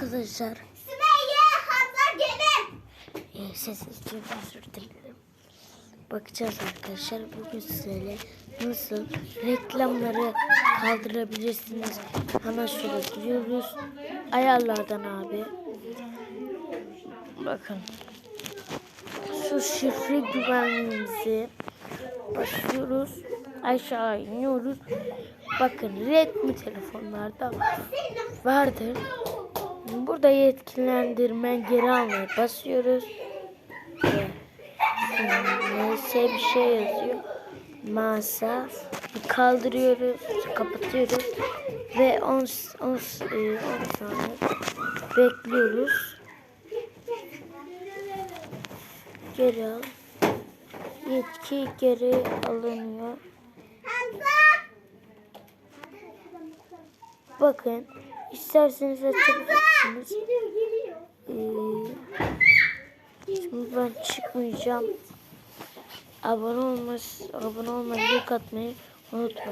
arkadaşlar. Sümeyye Hamza gelin. Ee, sessizce özür dilerim. Bakacağız arkadaşlar. Bugün size nasıl reklamları kaldırabilirsiniz. Hemen şöyle giriyoruz. Ayarlardan abi. Bakın. Şu şifre güvenliğimizi basıyoruz. Aşağı iniyoruz. Bakın Redmi telefonlarda vardır. Burada yetkilendirme geri almaya basıyoruz. Neyse bir şey yazıyor. Masa kaldırıyoruz, kapatıyoruz ve 10 10 10 saniye bekliyoruz. Geri al. Yetki geri alınıyor. Bakın isterseniz açabilirsiniz. Ee, şimdi ben çıkmayacağım. Abone olmayı, abone olmayı, like atmayı unutmayın.